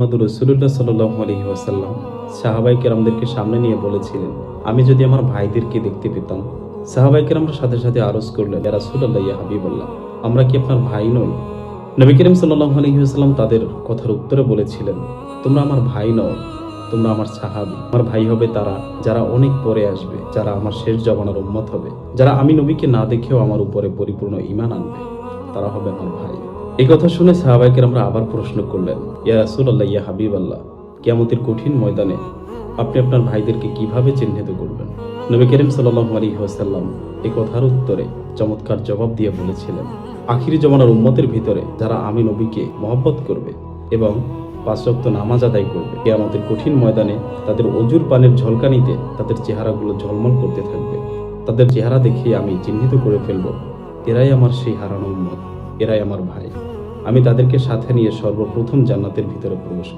মোহাম্মদ রসুল্লাহ সাল্লাহ আলহি ওয়াসাল্লাম সাহাবাই কেরামদেরকে সামনে নিয়ে বলেছিলেন, আমি যদি আমার ভাইদেরকে দেখতে পেতাম সাহাবাই কেরামরা সাথে সাথে আরজ করলেন, ইয়া রাসুল্লাহ ইয়া হাবিবাল্লাহ, আমরা কি আপনার ভাই নই? নবী করিম সাল্লাহ আলহি আসাল্লাম তাদের কথার উত্তরে বলেছিলেন, তোমরা আমার ভাই নও, তোমরা আমার সাহাবি। আমার ভাই হবে তারা যারা অনেক পরে আসবে, যারা আমার শেষ জমানার উম্মত হবে। যারা আমি নবীকে না দেখেও আমার উপরে পরিপূর্ণ ইমান আনবে, তারা হবে আমার ভাই। এই কথা শুনে সাহাবাইকে আমরা আবার প্রশ্ন করলেন, ইয়া রাসূলুল্লাহ, ইয়া হাবিব আল্লাহ কিয়ামতের কঠিন ময়দানে আপনি আপনার ভাইদেরকে কীভাবে চিহ্নিত করবেন? নবী করিম সাল্লাল্লাহু আলাইহি ওয়াসাল্লাম এই কথার উত্তরে চমৎকার জবাব দিয়ে বলেছিলেন, আখিরি জমানার উম্মতের ভিতরে যারা আমি নবীকে মহব্বত করবে এবং ওয়াক্ত নামাজ আদায় করবে, কিয়ামতের কঠিন ময়দানে তাদের অজুর পানের ঝলকানিতে তাদের চেহারাগুলো ঝলমল করতে থাকবে। তাদের চেহারা দেখে আমি চিহ্নিত করে ফেলব। এরাই আমার সেই হারানো উম্মত, এরাই আমার ভাই। আমি তাদেরকে সাথে নিয়ে সর্বপ্রথম জান্নাতের ভিতরে প্রবেশ